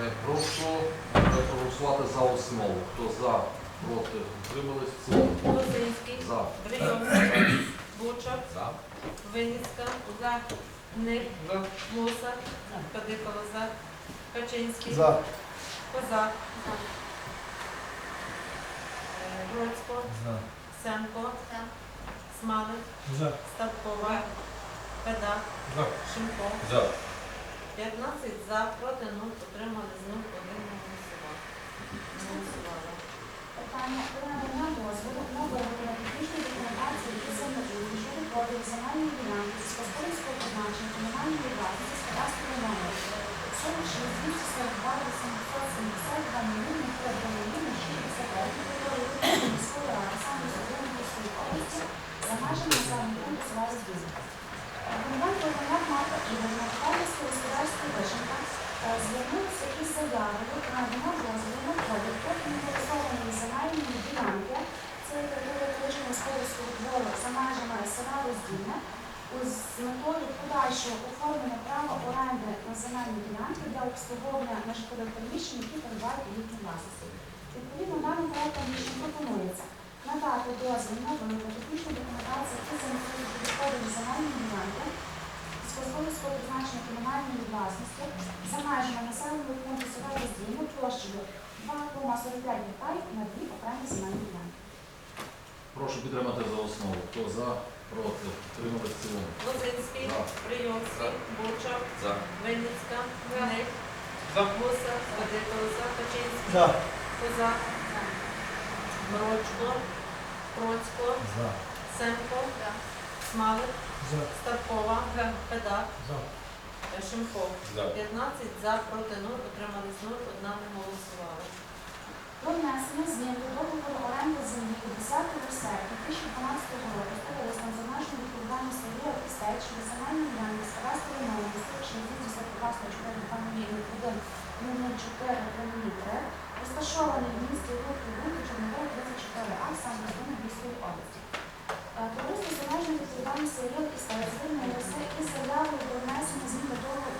Е, Прошу проголосувати за основу. Хто за, проти, утримались в цілому. Лозинський, За. Брильовський, Бучак, За. Винницька, Ник, Мусар, Кадикова, за. Качинський, За. Козак, Е, Гроцько, За. Семко, Смалик, За. Ставкова, Педак, За. Шимко. За. 15 за, проти 0, отримали з 0, один голосував. Питання про надання дозволу на виготовлення технічної документації і землеустрою щодо продажу земельної ділянки з господарського призначення комунальної власності з кадастровим номером 46 242 872 мільйони передбачені 69 території міської ради саме Солом'янської області за межами населеного пункту села Роздільна. Громадян Павленак Марта Ігорівна, Павлівської господарської вишенка, е, звернувся із заявою на надання дозволу на продаж профінансованої земельної ділянки, це територія колишнього господарського двору за межами села Роздільне, з метою подальшого оформлення права оренди на земельні ділянки для обслуговування нежитлових приміщень, які перебувають у їхній власності. Відповідно, даним проектом рішень пропонується надати дозвіл на виробити технічну документацію і щодо продажу земельної ділянки з господарського призначення комунальної власності за межами населеного пункту села Роздільне площею 2,45 гектарів на дві окремі земельні ділянки. Прошу підтримати за основу. Хто за, проти, утримались в цілому. Лозинський, За. Прийомський, Бучак, За. Винницька, Ник, За. Мусар, Кадикова, за. Качинський, За. Козак, Морочко, Процько, За. Семко, Смалик, За. Старкова, Педак, За. Шимко. За. 15 за, проти 0, утримались 0, одна не голосувала. Про внесення змін до договору оренди землі 10 серпня 2012 року створилось на замежну відповідальність Сергія Кістеч щодо земельної ділянки з кадастровим номером 164 розташований в місті Руху Бунки Чорнового 34А, саме на Львівської області. Е, Товариство земельної відповідальності Сергія Кістеч звернулося із заявою про внесення змін до договору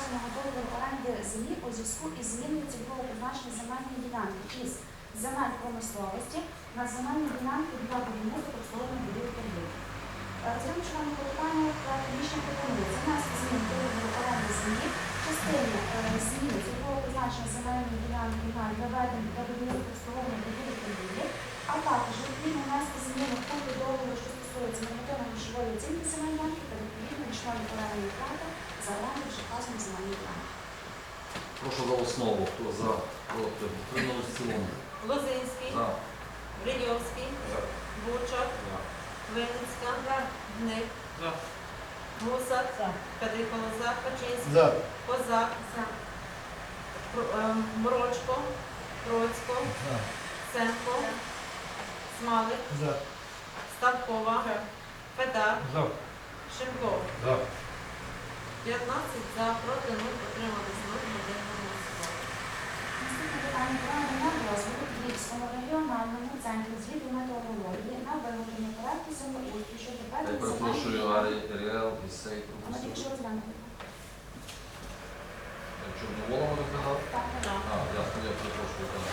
вищевказаного договору оренди землі у зв'язку із зміною цільового призначення земельної ділянки. Із земель промисловості на земельні ділянки для будівництва обслуговування будівель торгівлі. Розглянувши членом питання рішення пропонується внести зміни до оренди землі. В частині е, зміни цільового призначення земельної ділянки на для для будівництва обслуговування будівель торгівлі, а також відповідно внести зміни в пункти договору, що стосується нормативно-грошової оцінки земельної ділянки та відповідно річної орендної плати за оренду вже вказаної земельної ділянки. Прошу за основу. Хто за, проти, утримались в цілому. Лозинський, За. Брильовський, Бучак, Винницька, Ник, За. Мусар, Кадикова, за. Качинський, За. Козак, Про- е, Морочко, Процько, За. Семко, Смалик. Ставкова, Педак, За. Шимко. За. 15 за, проти 0, утримались 0, один не. Наступне питання плану на розвиток Львівському регіональному центру звіту метеорології на виготовлення проекту землеустрою щодо Я перепрошую, Аріел і Сей пропустив. Чорновола розглядав? Так, так. А, ясно, я перепрошую. так.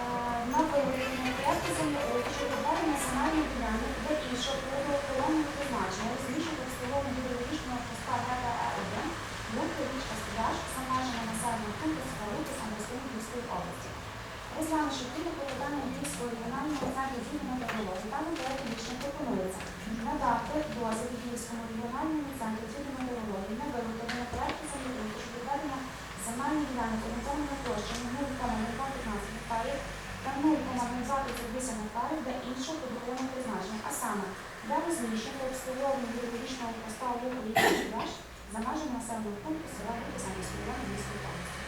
Е, На виготовлення проекту землеустрою щодо ведення земельної ділянки для іншого природоохоронного призначення розміщення обслуговування гідрологічного поста ГТА 1 Бухти річка Стріляш за межами населеного пункту Скалути Самбірської міської області. Розглянувши тіло покладання Львівського регіонального центру зміни метеорології, даним проектом рішення пропонується надати дозвіл Львівському регіональному центру зміни метеорології на виготовлення проекту землеустрою щодо ведення земельної ділянки орієнтовною площею 0,0215 гектарів та 0,0238 гектарів для іншого подобного призначення, а саме для розміщення та обслуговування гідрологічного поста луку річки Стріляш за межами населеного пункту села Луки Самбірської міської області.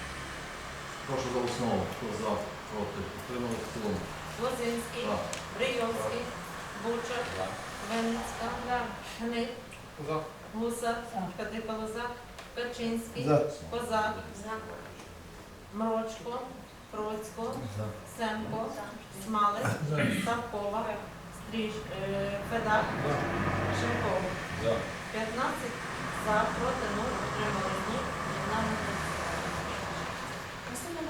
Прошу за основу. Хто за, проти, утримались в цілому. Лозинський. Брийовський, Бучак, Винницька, Ник, За. Гусар, Кадикова, за. Качинський, Козак, Мрочко, Процько, Семко, Смалик, Ставкова, Стріж, е, Федак, Шимко. 15 за, проти 0, утримали 0, одна не голосувала.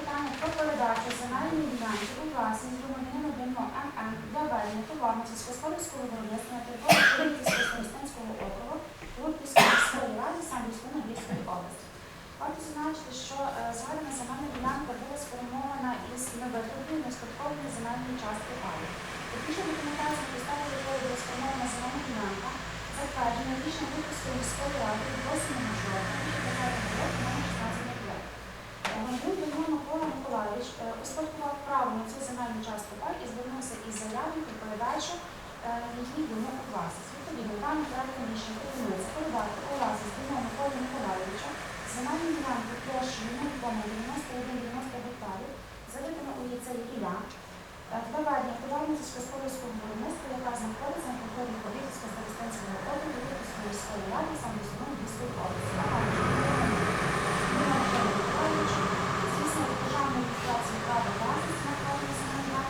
питання про передачу земельної ділянки у власність громадянину Демо ММ для ведення товарно сільськогосподарського виробництва на території Київського Старостинського округу Лурківської міської ради Самбірської Набірської області. Варто зазначити, що е, згадана земельна ділянка була сформована із невикупленої неспадкової земельної частки паю. Технічна документація якої була сформована земельна ділянка затверджена рішення Лурківської міської ради 8 жовтня 2020 року номер 1605. Гандрук Дмитро Микола Миколаївич успадкував право на цю земельну частку пай і звернувся із заявою е, її йому у власність. Відповідно, даним проектом рішення пропонується передати у власність Дмитро Миколи Миколаївича земельну ділянку площею 0,9190 гектарів, заведено у ліцеї Ілля, ведення товарно сільськогосподарського виробництва, яка знаходиться на території Подільського старостинського округу Липецької міської ради самостійної Львівської області. Права власності на встановлення.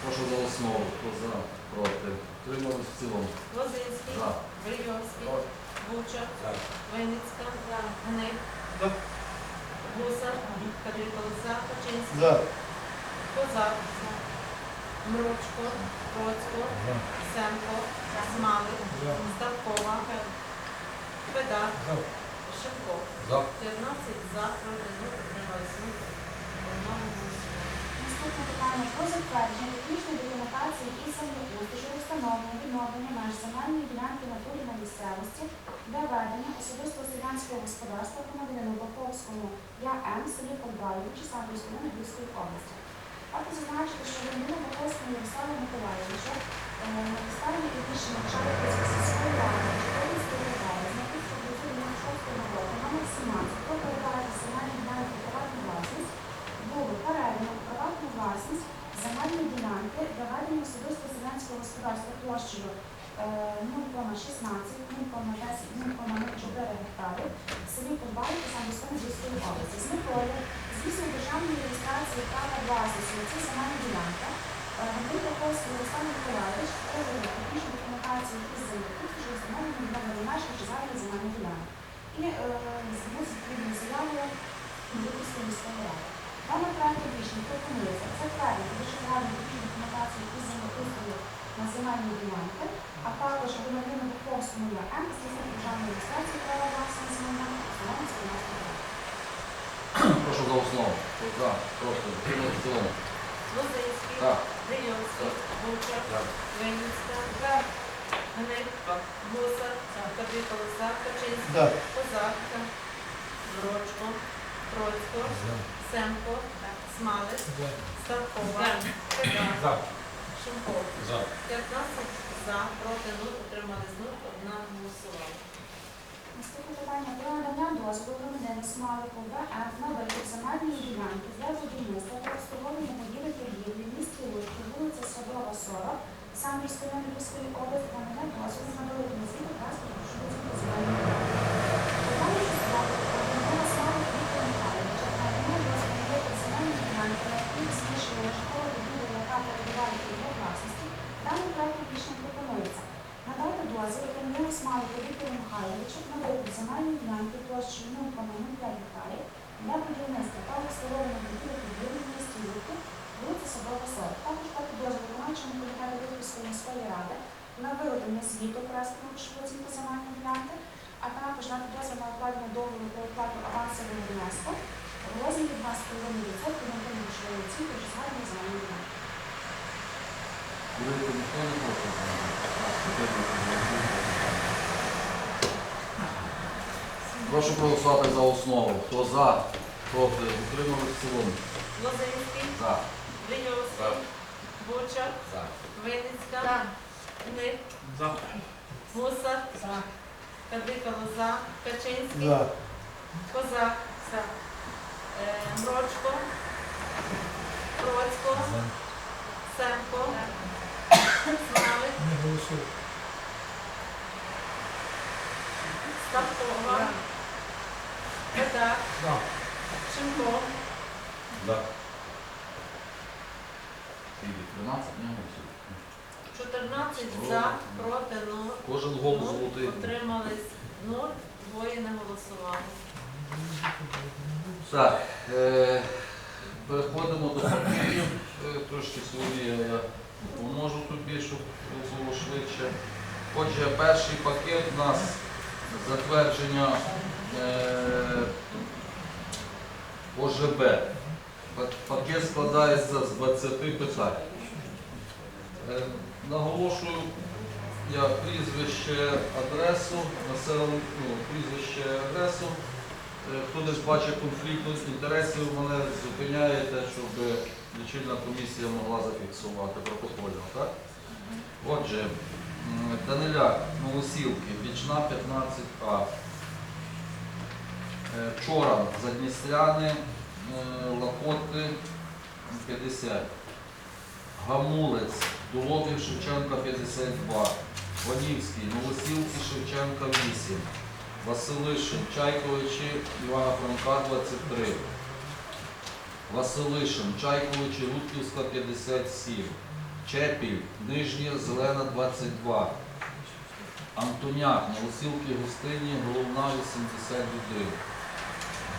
Прошу за основу. Хто за? Проти. Утримались в цілому. Лозинський, Брильовський, Буча, Винницька, Гник, За. Гусар, Кадиколоса, Качинський, За. Козак, Мручко, Процько, Семко, Смалик, Ставкова, Педа, Шевко. За. 15 за, проти, утримались, ну, одного голосу. Наступне питання про затвердження технічної документації і щодо встановлення відновлення меж земельної ділянки натурі на місцевості для ведення особистого селянського господарства громадянину Баковському ЯМ селі Подбайловичі Самбірської Львівської області. Варто зазначити, що громадянину Баковському Ярославу Миколаївичу е, на підставі рішення Чарківської сільської ради 14 березня 1996 року номер 17 про передачу земельної ділянки у приватну власність було передано у приватну власність земельні ділянки для ведення особисто селянського господарства площею е, 0,16, 0,10, 0,04 гектарів в селі Подбайлівки Самбірської Львівської області з метою здійснення державної реєстрації права власності на ці земельні ділянки. Андрій Яковський Ярослав Миколаївич проводив технічну документацію із землеустрою, що встановлено для меж державної земельної ділянки. І е, звернувся з відповідною заявою до Львівської міської ради. Даним проектом рішення пропонується затвердити державну технічну документацію із землеустрою на земельні ділянки, а також громадянину Буховському ЯМ здійснити державну реєстрацію права власності на земельні ділянки Солом'янської міської ради. Прошу за основу. Хто за? Проти. Утримались в цілому. Лозинський, За. Брильовський, Буча, За. Винницька, Гник, Гусар, Кадиколоса, Качинський, За. Козак, Мрочко, Процько, Семко, Смалик, Ставкова, Педа, Шумко. За. 15 за, проти 0, утримались 0, одна голосувала. Наступне питання про надання дозволу громадянину Смалику ВМ на викуп земельної ділянки для будівництва та обслуговування будівель торгівлі в місті Луцьку, вулиця Садова, 40, Самбірської Львівської області на надання дозволу на велику звіту транспорту щодо звіту земельної ділянки. Питання що складу громадянина Смалика Віктора Михайловича на надання дозволу на викуп земельної ділянки, на якій зміщена житлова будівля, яка перебуває у його власності, даним проектом рішення пропонується надати дозвіл Кам'яну Смалику Михайловичу на викуп земельної ділянки площею 0,05 гектарів для будівництва та обслуговування будівель торгівлі в місті Луки, вулиця Садова 40. Також дати дозвіл виконавчому комітету Луцької міської ради на виготовлення звіту експортну оцінку земельної ділянки, а також дати дозвіл на укладення договору про оплату авансового внеску в розмірі 2,5% на грошової оцінки вже згаданої земельної ділянки. Велику ніхто не проти. Прошу проголосувати за основу. Хто за? Проти. Утримались в цілому. Лозинський, За. Брильовський, Буча, За. Винницька, Гник, За. Гусар, Качинський, За. Козак, е, Мрочко, Процько, Семко, Смалик, Не голосуй. Ставкова, Педа, За. Шимко, За. Скільки? 13 не голосує. 14 за, проти 0. Кожен голос золотий. Отримались 0, двоє не голосували. Так, е, переходимо до пакетів. Е, Трошки сьогодні я допоможу тобі, щоб було швидше. Отже, перший пакет у нас затвердження е, ОЖБ. Пакет складається з 20 питань. Е, Наголошую я прізвище, адресу, населену, ну, прізвище, адресу. Е, Хто десь бачить конфлікт інтересів, мене зупиняєте, щоб лічильна комісія могла зафіксувати протокольно. Так? Отже, Даниляк, Новосілки, Бічна 15А. Е, Чоран, Задністряни, е, Лакотки 50. Гамулець, Дуловів, Шевченка 52. Ванівський, Новосілки, Шевченка 8. Василишин, Чайковичі, Івана Франка 23. Василишин, Чайковичі, Рудківська 57. Чепіль, Нижня, Зелена 22. Антоняк, Новосілки, Гостині, Головна 81.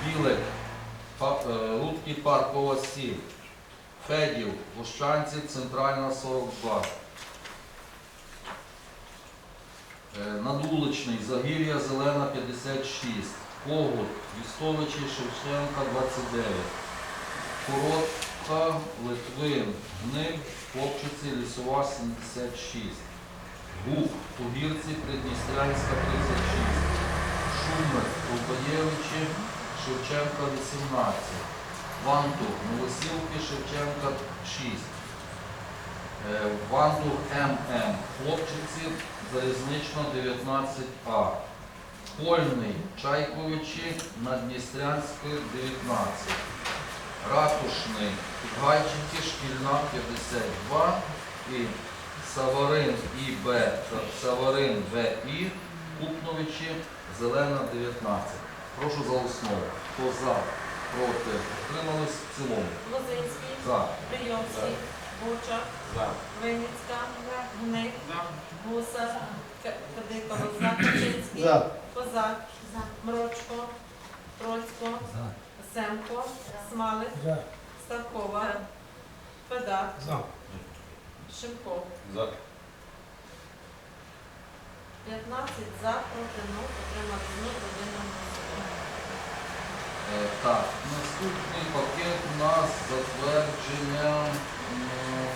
Білик, Рудкий, Паркова 7. Федів, Вощанці, Центральна 42. Е, Надвуличний, Загір'я, Зелена 56. Когут, Вістовичі, Шевченка 29. Коротка, Литвин, Гнив, Хлопчиці, Лісова 76. Гук, Погірці, Придністрянська 36. Шумер, Колбаєвичі, Шевченка 18. Вантур, Новосілки, Шевченка 6. Е, Вантур ММ, Хлопчиці, Залізнична 19А. Польний, Чайковичі, Надністрянське 19. Ратушний, Гайченки, Шкільна 52 і Саварин ІБ Саварин ВІ, Купновичі, Зелена 19. Прошу за основу. Хто за, проти, утримались в цілому. Лозинський, За. Прийомський, Бучак, Винницька, Гник, Гусар, К- Кадикова, Закачинський, Козак, Мрочко, Троцько, Семко, Смалик, Ставкова, Федак, Шимко. 15 за, проти 0, отримали 0, один. Е, Так, наступний пакет у нас затвердження м,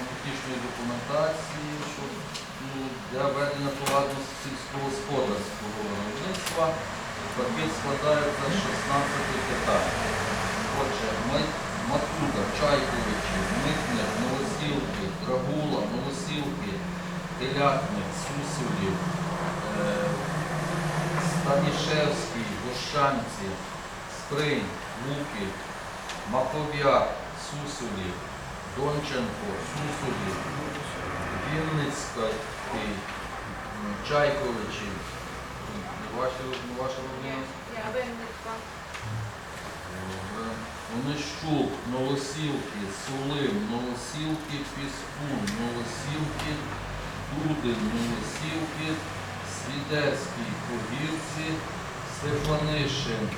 технічної документації щоб, ну, для ведення товарного сільськогосподарського виробництва. Пакет складається з 16 питань. Отже, Матуда, Чайковичі, Митник, Новосілки, Драгула, Новосілки, Телятник, Сусулів, е, Станішевський, Гощанці, Спринь, Луки, Маков'як, Сусулі, Донченко, Сусулі, Вінницький, Чайковичі. Ваша родина? Добре. Онищук, Новосілки, Сулим, Новосілки, Піскун, Новосілки, Дудин, Новосілки, Свідерський, Погірці, Стефанишин,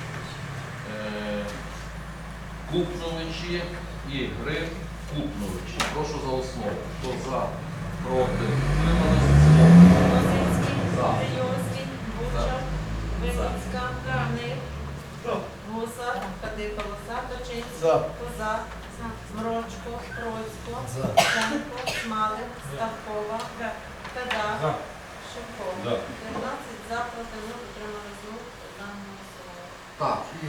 е, Купновичі і Гриб Купновичі. Прошу за основу. Хто за, проти, утримались в цілому. Лозинський, За. Прийомський, Бучак, Винницька, Гник, Гусар, Кадикова, Закачинський, Козак, Мрочко, Троцько, Семко, Смалик, Ставкова, Федак, Шимко. 15 за, проти 0, отримали 0, одна не голосувала. Так, і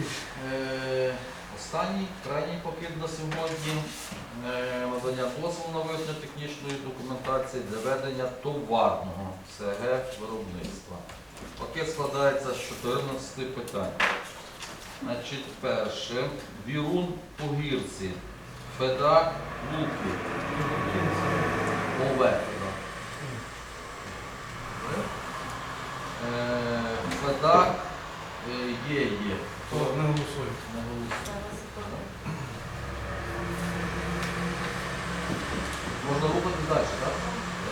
е, останній, крайній пакет на сьогодні. Е, надання дозволу на вивчення технічної документації для ведення товарного СГ виробництва. Пакет складається з 14 питань. Значить, перше, Вірун Погірці, Федак Луки, Ове. Е, Федак е, є, є. Хто Не голосуємо. не голосує? Зараз секунду. Можна рухати далі, так?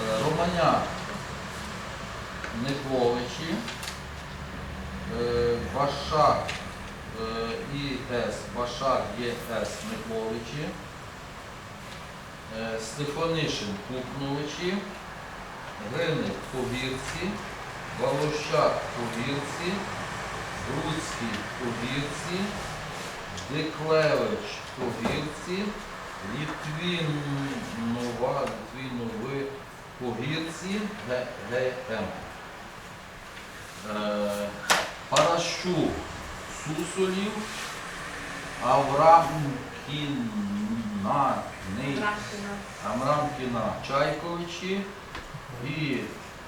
Е, Романяк, Николичі, е, Вашак е, ІС Башак ЄС Миколичі, е, Купновичі, Гриник Повірці, Волощак Повірці, Руцький Повірці, Деклевич Повірці, Літвінова, Літвінови Повірці, ГМ. Е, Паращук Сусолів, Аврамкіна, Амрамкіна Чайковичі. І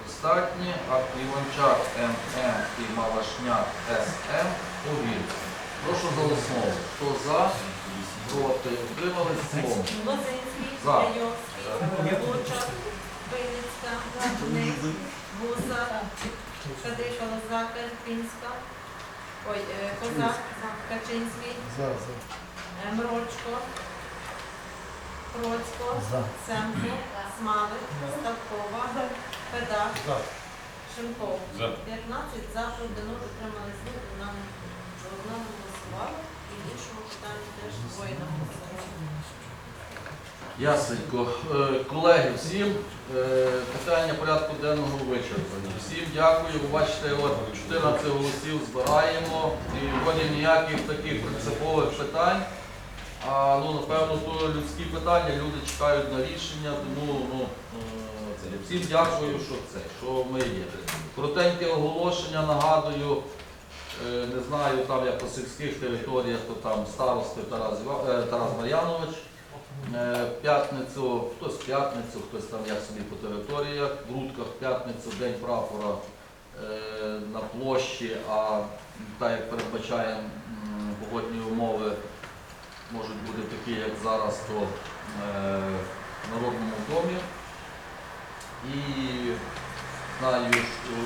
останнє. А- Іванчак ММ і Малашняк СМ Повірці. Прошу за основу. Хто за, проти, утримали словом. Лозинський, За. Лучак, Винницька, Ник, Гуса, Кадиша Лоза, Карпінська, ой, е, Козак, Качинський, е, Мрочко, Процько, Семко, Смалик, Ставкова, Педак, Шимков. 15 за, проти, нуль, утримали звук, нам одному голосували, і в іншому питанні теж двоє голосували. Ясненько. Е, Колеги, всім е, питання порядку денного вичерпані. Всім дякую. Ви бачите, от 14 голосів збираємо і вроді ніяких таких принципових питань. А ну, напевно, то людські питання, люди чекають на рішення, тому ну, е, це. всім дякую, що це, що ми є. Коротеньке оголошення, нагадую, е, не знаю, там як по сільських територіях, то там старости Тарас, е, Тарас Мар'янович. П'ятницю, хтось в п'ятницю, хтось там як собі по територіях, в Рудках п'ятницю, день прапора на площі, а так як передбачає погодні умови, можуть бути такі, як зараз, то е, в Народному домі. І знаю,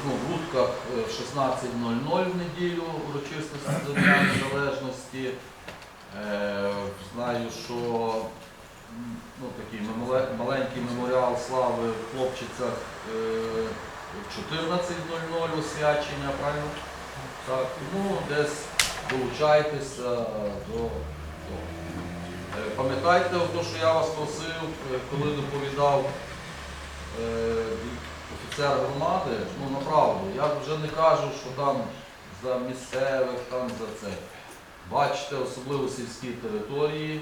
ну, в Рудках е, в 16.00 в неділю урочистості до Дня Незалежності. Е, Знаю, що ну, такий маленький меморіал слави в Хлопчицях е, в 14.00 освячення, правильно? Так, тому десь долучайтеся до Пам'ятайте, те, що я вас просив, е, коли доповідав е, офіцер громади, ну направду, я вже не кажу, що там за місцевих, там за це. Бачите, особливо сільські території,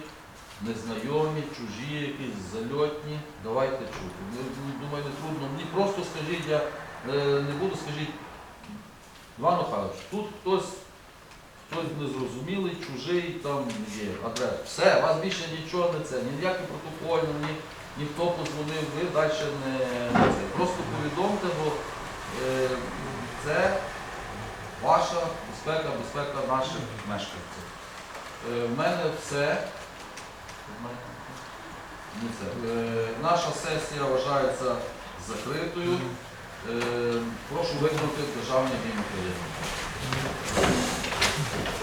незнайомі, чужі, якісь зальотні. Давайте чути. Ну, ну, Думаю, не трудно. Мені просто скажіть, я е, не буду, скажіть, Іван Михайлович, тут хтось, хтось незрозумілий, чужий, там є адреса. Все, вас більше нічого не це, ніякі протокольні, ні, ніхто позвонив, ви далі не, не це. Просто повідомте, бо е, це ваша безпека, безпека наших мешканців. Е, В мене все. В мене- не все. Е, Наша сесія вважається закритою. Е, Прошу виконати державний гімн України. Yeah.